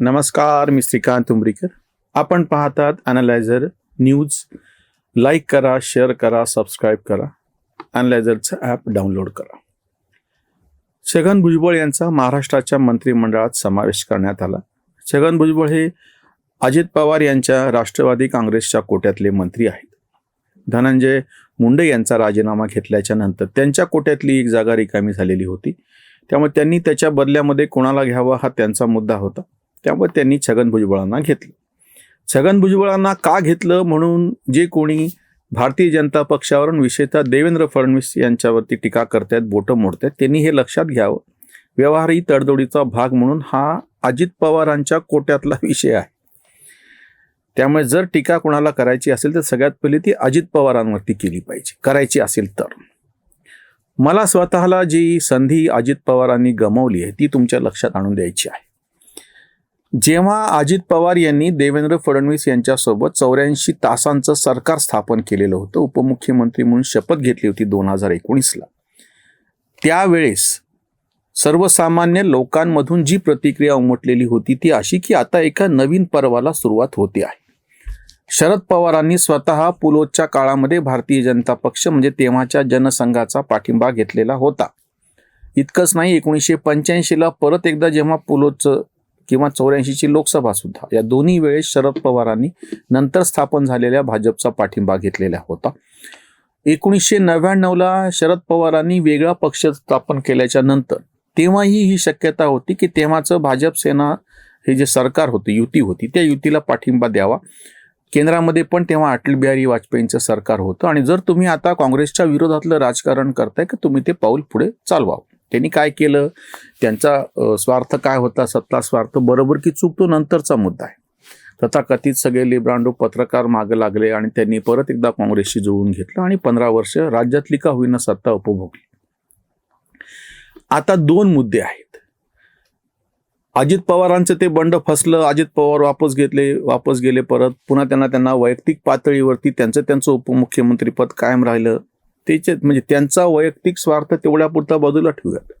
नमस्कार मी श्रीकांत उमरीकर. आपण पाहतात अनालायझर न्यूज लाईक करा शेअर करा सबस्क्राईब करा. अनालायझरचं ॲप डाउनलोड करा. छगन भुजबळ यांचा महाराष्ट्राच्या मंत्रिमंडळात समावेश करण्यात आला. छगन भुजबळ हे अजित पवार यांच्या राष्ट्रवादी काँग्रेसच्या कोट्यातले मंत्री आहेत. धनंजय मुंडे यांचा राजीनामा घेतल्याच्या नंतर त्यांच्या कोट्यातली एक जागा रिकामी झालेली होती. त्यामुळे त्यांनी त्याच्या बदल्यामध्ये कोणाला घ्यावा हा त्यांचा मुद्दा होता. त्यामुळे त्यांनी छगन भुजबळांना घेतलं. छगन भुजबळांना का घेतलं म्हणून जे कोणी भारतीय जनता पक्षावरून विशेषतः देवेंद्र फडणवीस यांच्यावरती टीका करतायत बोटं मोडतायत त्यांनी हे लक्षात घ्यावं. व्यवहारही तडजोडीचा भाग म्हणून हा अजित पवारांच्या कोट्यातला विषय आहे. त्यामुळे जर टीका कोणाला करायची असेल तर सगळ्यात पहिली ती अजित पवारांवरती केली पाहिजे करायची असेल तर. मला स्वतःला जी संधी अजित पवारांनी गमावली आहे ती तुमच्या लक्षात आणून द्यायची आहे. जेव्हा अजित पवार यांनी देवेंद्र फडणवीस यांच्यासोबत चौऱ्याऐंशी तासांचं सरकार स्थापन केलेलं होतं उपमुख्यमंत्री म्हणून शपथ घेतली होती दोन हजार एकोणीसला. त्यावेळेस सर्वसामान्य लोकांमधून जी प्रतिक्रिया उमटलेली होती ती अशी की आता एका नवीन पर्वाला सुरुवात होते आहे. शरद पवारांनी स्वतः पुलोच्या काळामध्ये भारतीय जनता पक्ष म्हणजे तेव्हाच्या जनसंघाचा पाठिंबा घेतलेला होता. इतकंच नाही एकोणीसशे पंच्याऐंशीला परत एकदा जेव्हा पुलोचं किंवा चौऱ्याऐंशीची लोकसभा सुद्धा. या दोन्ही वेळेस शरद पवारांनी नंतर स्थापन झालेल्या भाजपचा पाठिंबा घेतलेला होता. एकोणीसशे नव्याण्णवला शरद पवारांनी वेगळा पक्ष स्थापन केल्याच्यानंतर तेव्हाही ही शक्यता होती की तेव्हाचं भाजप सेना हे जे सरकार होतं युती होती त्या युतीला पाठिंबा द्यावा. केंद्रामध्ये पण तेव्हा अटल बिहारी वाजपेयींचं सरकार होतं. आणि जर तुम्ही आता काँग्रेसच्या विरोधातलं राजकारण करताय तर तुम्ही ते पाऊल पुढे चालवावं. त्यांनी काय केलं? त्यांचा स्वार्थ काय होता? सत्ता स्वार्थ बरोबर की चूक? तो नंतरचा मुद्दा आहे. तथाकथित सगळे लिब्रांडो पत्रकार मागे लागले आणि त्यांनी परत एकदा काँग्रेसशी जुळवून घेतलं आणि पंधरा वर्ष राज्यातली का होईना सत्ता उपभोगली. आता दोन मुद्दे आहेत. अजित पवारांचं ते बंड फसलं अजित पवार वापस घेतले वापस गेले परत. पुन्हा त्यांना त्यांना वैयक्तिक पातळीवरती त्यांचं त्यांचं उपमुख्यमंत्रीपद कायम राहिलं. त्याचे म्हणजे त्यांचा वैयक्तिक स्वार्थ तेवढ्यापुरता बाजूला ठेवूयात.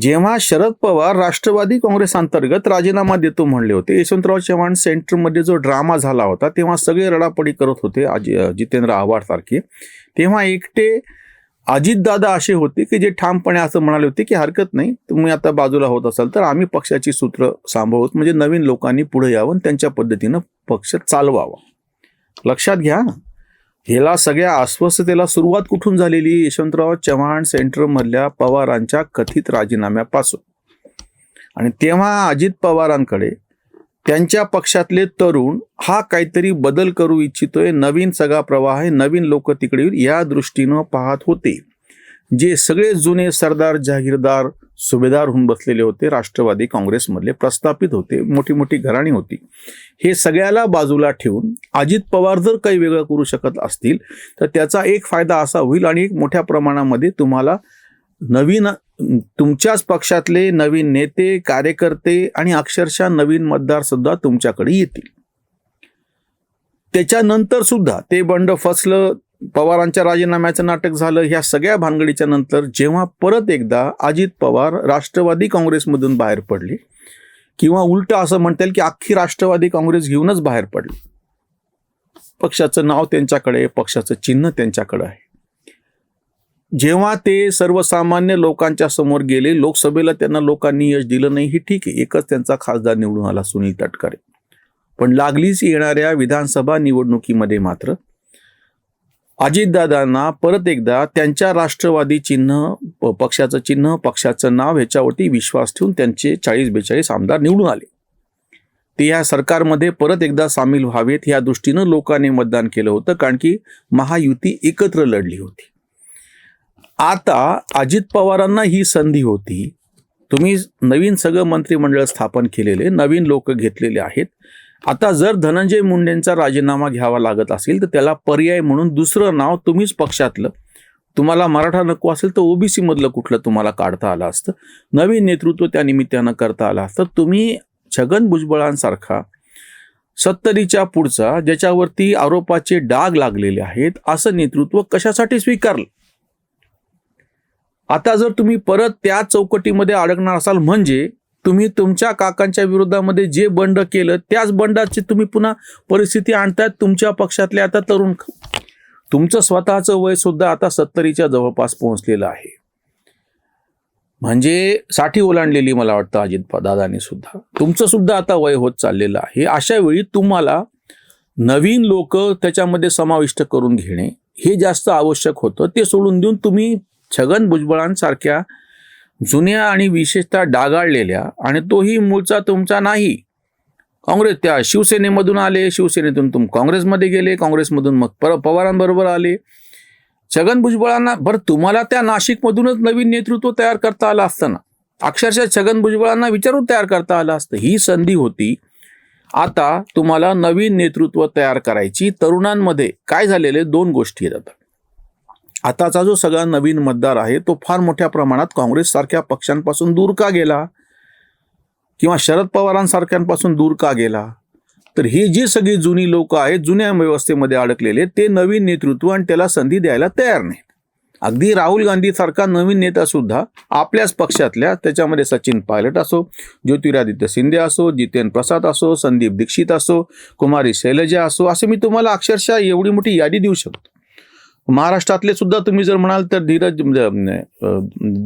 जेव्हा शरद पवार राष्ट्रवादी काँग्रेस अंतर्गत राजीनामा देतो म्हणले होते यशवंतराव चव्हाण सेंटरमध्ये जो ड्रामा झाला होता तेव्हा सगळे रडापडी करत होते अजि जितेंद्र आव्हाड सारखे तेव्हा एकटे अजितदादा असे होते की जे ठामपणे असं म्हणाले होते की हरकत नाही तुम्ही आता बाजूला होत असाल तर आम्ही पक्षाची सूत्र सांभाळूत म्हणजे नवीन लोकांनी पुढे यावं त्यांच्या पद्धतीनं पक्ष चालवावा. लक्षात घ्या. ह्याला सगळ्या अस्वस्थतेला सुरुवात कुठून झालेली? यशवंतराव चव्हाण सेंटरमधल्या पवारांच्या कथित राजीनाम्यापासून. आणि तेव्हा अजित पवारांकडे त्यांच्या पक्षातले तरुण हा काहीतरी बदल करू इच्छितोय. नवीन सगळा प्रवाह आहे. नवीन लोक तिकडे येईल या दृष्टीनं पाहत होते. जे सगळे जुने सरदार जहागीरदार सुभेदार होऊन बसलेले होते राष्ट्रवादी काँग्रेसमधले प्रस्थापित होते मोठी मोठी घराणी होती. हे सगळ्याला बाजूला ठेवून अजित पवार जर काही वेगळं करू शकत असतील तर त्याचा एक फायदा असा होईल आणि एक मोठ्या प्रमाणामध्ये तुम्हाला नवीन तुमच्याच पक्षातले नवीन नेते कार्यकर्ते आणि अक्षरशः नवीन मतदार सुद्धा तुमच्याकडे येतील. त्याच्यानंतर सुद्धा ते बंड फसलं पवारांच्या राजीनाम्याचं नाटक झालं ह्या सगळ्या भानगडीच्या नंतर जेव्हा परत एकदा अजित पवार राष्ट्रवादी काँग्रेसमधून बाहेर पडले किंवा उलट असं म्हणता येईल की अख्खी राष्ट्रवादी काँग्रेस घेऊनच बाहेर पडली. पक्षाचं नाव त्यांच्याकडे पक्षाचं चिन्ह त्यांच्याकडे आहे. जेव्हा ते सर्वसामान्य लोकांच्या समोर गेले लोकसभेला त्यांना लोकांनी यश दिलं नाही ही ठीक आहे एकच त्यांचा खासदार निवडून आला सुनील तटकरे. पण लागलीच येणाऱ्या विधानसभा निवडणुकीमध्ये मात्र अजितदादांना परत एकदा त्यांच्या राष्ट्रवादी चिन्ह पक्षाचं चिन्ह पक्षाचं नाव ह्याच्यावरती विश्वास ठेवून त्यांचे चाळीस बेचाळीस आमदार निवडून आले. ते या सरकारमध्ये परत एकदा सामील व्हावेत या दृष्टीनं लोकांनी मतदान केलं होतं कारण की महायुती एकत्र लढली होती. आता अजित पवारांना ही संधी होती. तुम्ही नवीन सगळं मंत्रिमंडळ स्थापन केलेले नवीन लोक घेतलेले आहेत. आता जर धनंजय मुंडेंचा राजीनामा घ्यावा लागत असेल तर त्याला पर्याय म्हणून दुसरं नाव तुम्हीच पक्षातलं. तुम्हाला मराठा नको असेल तर ओबीसी मधलं कुठलं तुम्हाला काढता आलं असतं. नवीन नेतृत्व त्या निमित्तानं करता आलं असतं. तुम्ही छगन भुजबळांसारखा सत्तरीच्या पुढचा ज्याच्यावरती आरोपाचे डाग लागलेले आहेत असं नेतृत्व कशासाठी स्वीकारलं? आता जर तुम्ही परत त्या चौकटीमध्ये अडकणार असाल म्हणजे तुम्ही तुमच्या काकांच्या विरोधामध्ये जे बंड केलं त्याच बंडाची तुम्ही पुन्हा परिस्थिती आणतायत तुमच्या पक्षातले आता तरुण तुमचं स्वतःचं वय सुद्धा आता सत्तरीच्या जवळपास पोहोचलेलं आहे. म्हणजे साठी ओलांडलेली मला वाटतं अजित दादाने सुद्धा. तुमचं सुद्धा आता वय होत चाललेलं आहे. अशा वेळी तुम्हाला नवीन लोक त्याच्यामध्ये समाविष्ट करून घेणे हे जास्त आवश्यक होतं. ते सोडून देऊन तुम्ही छगन भुजबळांसारख्या जुन्या आणि विशेषतः डागाळलेल्या आणि तोही मूळचा तुमचा नाही. काँग्रेस त्या शिवसेनेमधून आले शिवसेनेतून तुम काँग्रेसमध्ये गेले काँग्रेसमधून मग पर पवारांबरोबर आले. छगन भुजबळांना बरं तुम्हाला त्या नाशिकमधूनच नवीन नेतृत्व तयार करता आलं असतं ना? अक्षरशः छगन भुजबळांना विचारून तयार करता आलं असतं. ही संधी होती. आता तुम्हाला नवीन नेतृत्व तयार करायची तरुणांमध्ये. काय झालेले? दोन गोष्टी आहेत आता. आताचा जो सगळा नवीन मतदार आहे तो फार मोठ्या प्रमाणात काँग्रेससारख्या पक्षांपासून दूर का गेला? किंवा शरद पवारांसारख्यांपासून दूर का गेला? तर ही जी सगळी जुनी लोक आहेत जुन्या व्यवस्थेमध्ये अडकलेले ते नवीन नेतृत्व आणि त्याला संधी द्यायला तयार नाहीत. अगदी राहुल गांधीसारखा नवीन नेता सुद्धा आपल्याच पक्षातल्या त्याच्यामध्ये सचिन पायलट असो ज्योतिरादित्य शिंदे असो जितेंद्र प्रसाद असो संदीप दीक्षित असो कुमारी शैलजा असो असे मी तुम्हाला अक्षरशः एवढी मोठी यादी देऊ शकतो. महाराष्ट्रातले सुद्धा तुम्ही जर म्हणाल तर धीरज म्हणजे,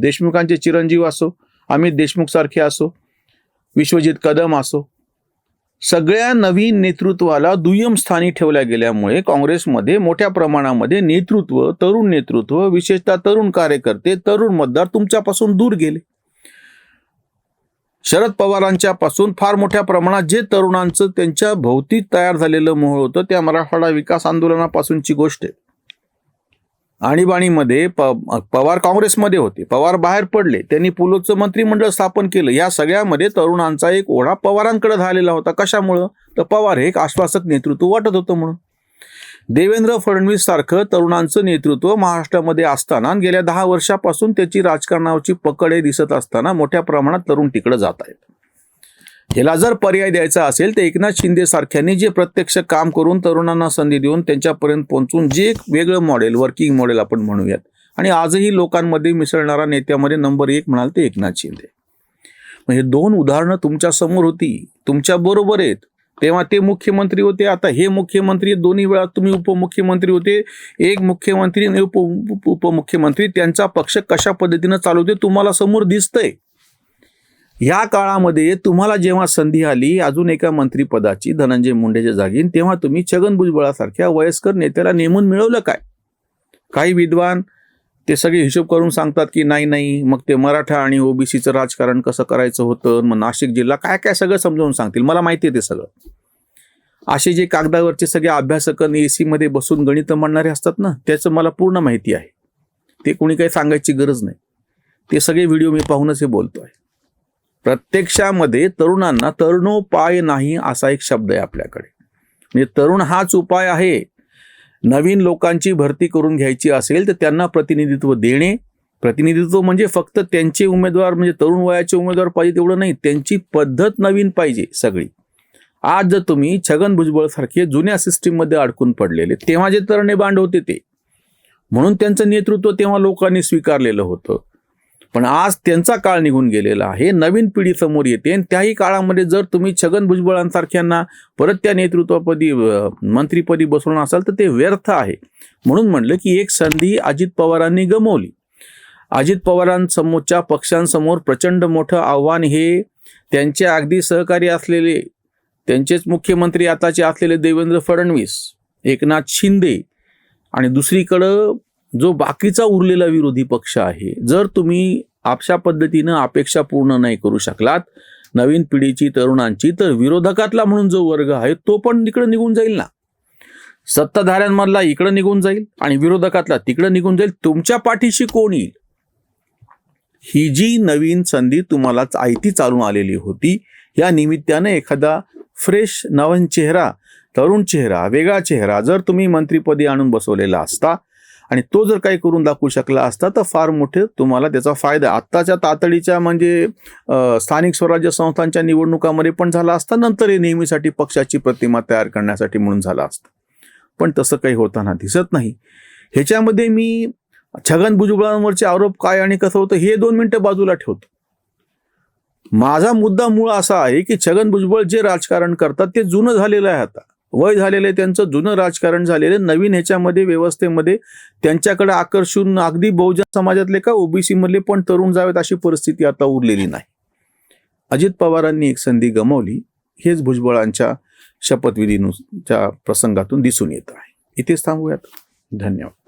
देशमुखांचे चिरंजीव असो अमित देशमुख सारखे असो विश्वजित कदम असो सगळ्या नवीन नेतृत्वाला दुय्यम स्थानी ठेवल्या गेल्यामुळे काँग्रेसमध्ये मोठ्या प्रमाणामध्ये नेतृत्व तरुण नेतृत्व विशेषतः तरुण कार्यकर्ते तरुण मतदार तुमच्यापासून दूर गेले. शरद पवारांच्या पासून फार मोठ्या प्रमाणात जे तरुणांचं त्यांच्या भोवती तयार झालेलं मोह होतं त्या मराठवाडा विकास आंदोलनापासूनची गोष्ट आहे. आणीबाणीमध्ये प पवार काँग्रेसमध्ये होते. पवार बाहेर पडले. त्यांनी पुलोचं मंत्रिमंडळ स्थापन केलं. या सगळ्यामध्ये तरुणांचा एक ओढा पवारांकडे झालेला होता. कशामुळं? तर पवार हे एक आश्वासक नेतृत्व वाटत होतं म्हणून. देवेंद्र फडणवीस सारखं तरुणांचं नेतृत्व महाराष्ट्रामध्ये असताना गेल्या दहा वर्षापासून त्याची राजकारणावरची पकड हे दिसत असताना मोठ्या प्रमाणात तरुण तिकडे जात आहेत. याला जर पर्याय द्यायचा असेल तर एकनाथ शिंदे सारख्यांनी जे प्रत्यक्ष काम करून तरुणांना संधी देऊन त्यांच्यापर्यंत पोहोचून जे एक वेगळं मॉडेल वर्किंग मॉडेल आपण म्हणूयात. आणि आजही लोकांमध्ये मिसळणारा नेत्यामध्ये नंबर एक म्हणाल ते एकनाथ शिंदे. मग हे दोन उदाहरणं तुमच्यासमोर होती तुमच्या बरोबर आहेत. तेव्हा ते मुख्यमंत्री होते आता हे मुख्यमंत्री दोन्ही वेळा तुम्ही उपमुख्यमंत्री होते. एक मुख्यमंत्री आणि उप उपमुख्यमंत्री त्यांचा पक्ष कशा पद्धतीनं चालवते तुम्हाला समोर दिसतंय. या काळामध्ये तुम्हाला जेव्हा संधी आली अजून एका मंत्रीपदाची धनंजय मुंडेच्या जागी तेव्हा तुम्ही छगन भुजबळासारख्या वयस्कर नेत्याला नेमून मिळवलं काय? काही विद्वान ते सगळे हिशोब करून सांगतात की नाही नाही मग ते मराठा आणि ओबीसीचं राजकारण कसं करायचं होतं मग नाशिक जिल्हा काय काय सगळं समजावून सांगतील? मला माहिती आहे ते सगळं. असे जे कागदावरचे सगळे अभ्यासक ए सीमध्ये बसून गणित मांडणारे असतात ना त्याचं मला पूर्ण माहिती आहे. ते कोणी काही सांगायची गरज नाही. ते सगळे व्हिडिओ मी पाहूनच हे बोलतो आहे प्रत्यक्षामध्ये तरुणांना तरुणोपाय नाही असा एक शब्द आहे आपल्याकडे. म्हणजे तरुण हाच उपाय आहे. नवीन लोकांची भरती करून घ्यायची असेल तर त्यांना प्रतिनिधित्व देणे. प्रतिनिधित्व म्हणजे फक्त त्यांचे उमेदवार म्हणजे तरुण वयाचे उमेदवार पाहिजे तेवढं नाही त्यांची पद्धत नवीन पाहिजे सगळी. आज जर तुम्ही छगन भुजबळ सारखे जुन्या सिस्टीममध्ये अडकून पडलेले तेव्हा जे तरणे बांड होते ते. म्हणून त्यांचं नेतृत्व तेव्हा लोकांनी स्वीकारलेलं होतं. पण आज त्यांचा काळ निघून गेलेला आहे. नवीन पिढी समोर येते आणि त्याही काळामध्ये जर तुम्ही छगन भुजबळांसारख्यांना परत त्या नेतृत्वपदी मंत्रीपदी मंत्रिपदी बसवणार असाल तर ते व्यर्थ आहे. म्हणून म्हणलं की एक संधी अजित पवारांनी गमवली. अजित पवारांसमोरच्या पक्षांसमोर प्रचंड मोठं आव्हान हे त्यांचे अगदी सहकारी असलेले त्यांचेच मुख्यमंत्री आताचे असलेले देवेंद्र फडणवीस एकनाथ शिंदे आणि दुसरीकडं जो बाकीचा उरलेला विरोधी पक्ष आहे जर तुम्ही आपशा पद्धतीनं अपेक्षा पूर्ण नाही करू शकलात नवीन पिढीची तरुणांची तर विरोधकातला म्हणून जो वर्ग आहे तो पण तिकडं निघून जाईल ना. सत्ताधाऱ्यांमधला इकडं निघून जाईल आणि विरोधकातला तिकडं निघून जाईल. तुमच्या पाठीशी कोण येईल? ही जी नवीन संधी तुम्हाला आयती चालून आलेली होती या निमित्ताने एखादा फ्रेश नवीन चेहरा तरुण चेहरा वेगळा चेहरा जर तुम्ही मंत्रिपदी आणून बसवलेला असता आणि तो जर काही करून दाखवू शकला असता तर फार मोठे तुम्हाला त्याचा फायदा आत्ताच्या तातडीच्या म्हणजे स्थानिक स्वराज्य संस्थांच्या निवडणुकामध्ये पण झाला असता नंतर हे नेहमीसाठी पक्षाची प्रतिमा तयार करण्यासाठी म्हणून झाला असता. पण तसं काही होताना दिसत नाही. ह्याच्यामध्ये मी छगन भुजबळांवरचे आरोप काय आणि कसं होतं हे दोन मिनटं बाजूला ठेवतो. माझा मुद्दा मूळ असा आहे की छगन भुजबळ जे राजकारण करतात ते जुनं झालेलं आहे आता. वय झालेलं त्यांचं जुनं राजकारण झालेलं आहे. नवीन ह्याच्यामध्ये व्यवस्थेमध्ये त्यांच्याकडे आकर्षून अगदी बहुजन समाजातले का ओबीसी मधले पण तरुण जावेत अशी परिस्थिती आता उरलेली नाही. अजित पवारांनी एक संधी गमावली. हेच भुजबळांच्या शपथविधीच्या प्रसंगातून दिसून येत आहे. इथेच थांबूयात. धन्यवाद.